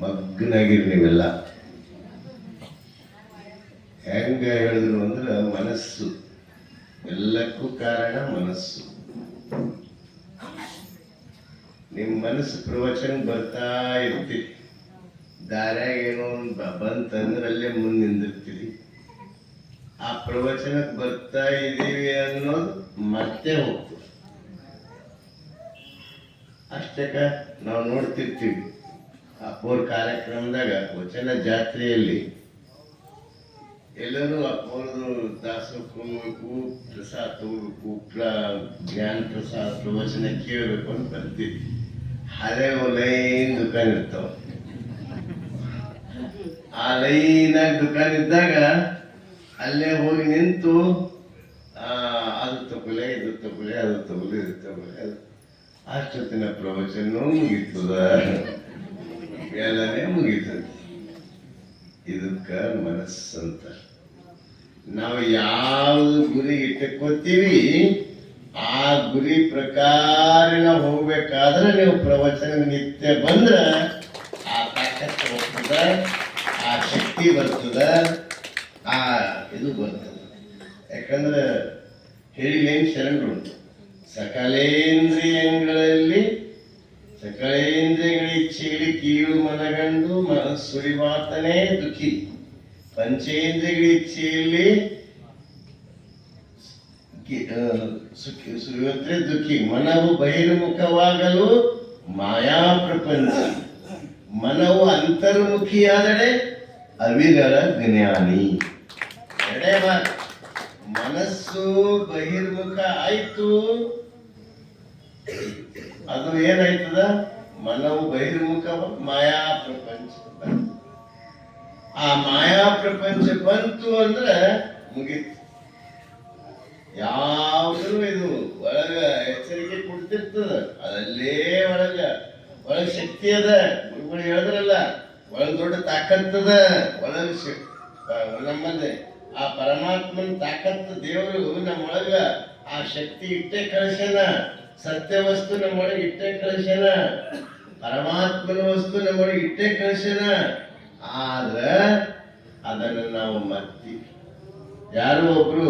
ಮಗ್ನಾಗಿರಿ ನೀವೆಲ್ಲ ಹೆಂಗ ಹೇಳಿದ್ರು ಅಂದ್ರೆ ಮನಸ್ಸು. ಎಲ್ಲಕ್ಕೂ ಕಾರಣ ಮನಸ್ಸು. ನಿಮ್ಮ ಮನಸ್ಸು ಪ್ರವಚನ ಬರ್ತಾ ಇರ್ತೀರಿ ದಾರ್ಯಾಗ ಏನೋ ಬಂತಂದ್ರೆ ಅಲ್ಲೇ ಮುಂದೆ ಆ ಪ್ರವಚನಕ್ಕೆ ಬರ್ತಾ ಇದ್ದೀವಿ ಅನ್ನೋದು ಮತ್ತೆ ಹೋಗ್ತದೆ ಅಷ್ಟಕ್ಕ ನಾವು ನೋಡ್ತಿರ್ತೀವಿ. ಅಪ್ಪೋರ್ ಕಾರ್ಯಕ್ರಮದಾಗ ವಚನ ಜಾತ್ರೆಯಲ್ಲಿ ಎಲ್ಲರೂ ಅಪ್ಪೋರ್ದು ದಾಸಕ್ಕೂ ಹೋಗ್ಬೇಕು ಪ್ರಸಾದ ತಗೋಬೇಕು ಜ್ಞಾನ ಪ್ರಸಾದ ಪ್ರವಚನ ಕೇಳಬೇಕು ಅಂತ ಬರ್ತೀವಿ ಹಳೆ ಲೈನ್ ದುಕಾನ್ ಇರ್ತಾವ ಆ ಲೈನಾಗ ದುಕಾನ್ ಇದ್ದಾಗ ಅಲ್ಲೇ ಹೋಗಿ ನಿಂತು ಅದು ತಗೊಳ್ಳೆ, ಇದು ತಗೊಳ್ಳೆ, ಅದು ತಗೊಳ್ಳೆ, ಇದು ತಗೊಳ್ಳೆ ಅಷ್ಟೊತ್ತಿನ ಪ್ರವಚನ ಮುಗೀತದ. ಇದಕ್ಕೆ ಇದಕ್ಕ ಮನಸ್ಸಂತ. ನಾವು ಯಾವ ಗುರಿ ಇಟ್ಟುಕೊತೀವಿ, ಆ ಗುರಿ ಪ್ರಕಾರ ನಾವು ಹೋಗ್ಬೇಕಾದ್ರೆ ನೀವು ಪ್ರವಚನ ನಿತ್ಯ ಬಂದ್ರೆ, ಆ ತಾಕತ್ ಹೋಗ್ತದ, ಆ ಶಕ್ತಿ ಬರ್ತದ, ಆ ಇದು ಬರ್ತದ. ಯಾಕಂದ್ರೆ ಹೇಳಿಲೇನು ಶರಣರು ಸಕಲೇಂದ್ರಿಯಗಳಲ್ಲಿ ಸಕಲೇಂದ್ರಿಯಗಳ ಚೇಳಿ ಕೀಳು ಮನಗಂಡು ಸುಳಿವಾತನೇ ದುಃಖಿ. ಪಂಚೇಂದ್ರಿಯಗಳಿಚ್ಛೆಯಲ್ಲಿ ಇಚ್ಛೆಯಲ್ಲಿ ಕಿ- ಆ, ಸುಖಿ ಸುಳಿವಂತೆ ದುಃಖಿ. ಮನವು ಬಹಿರ್ಮುಖವಾಗಲು ಮಾಯಾ ಪ್ರಪಂಚ. ಮನವು ಅಂತರ್ಮುಖಿಯಾದರೆ ಅವಿರಳ ಜ್ಞಾನಿ. ಎರಡೇ ಮನಸ್ಸು ಬಹಿರ್ಮುಖ ಆಯ್ತು. ಅದು ಏನಾಯ್ತದ? ಮನವು ಬಹಿರ್ಮುಖ ಮಾಯಾ ಪ್ರಪಂಚ ಆ ಮಾಯಾ ಪ್ರಪಂಚ ಬಂತು ಅಂದ್ರೆ ಮುಗೀತು. ಯಾವ್ದು ಇದು ಒಳಗ ಎಚ್ಚರಿಕೆ ಕೊಡ್ತಿರ್ತದ. ಅದಲ್ಲೇ ಒಳಗ ಒಳಗ ಶಕ್ತಿ ಅದ. ಗುರುಗಳು ಹೇಳಿದ್ರಲ್ಲ, ಒಳಗ ದೊಡ್ಡ ತಾಕತ್ತದ ಒಳಗ ನಮ್ಮಲ್ಲಿ ಆ ಪರಮಾತ್ಮನ ತಾಕತ್ತು ದೇವರು ನಮ್ಮೊಳಗ ಆ ಶಕ್ತಿ ಇಟ್ಟೆ ಕಳಿಸ್ಯಾನ. ಸತ್ಯ ವಸ್ತು ನಮ್ಮೊಳಗೆ ಇಟ್ಟೆ ಕಳಿಸ್ಯಾನ ಪರಮಾತ್ಮನ ವಸ್ತು ನಮ್ಮೊಳಗೆ ಇಟ್ಟೆ ಕಳಿಸ್ಯಾನ ಆದ್ರ ಅದನ್ನು ನಾವು ಮತ್ತಿ ಯಾರೋ ಒಬ್ರು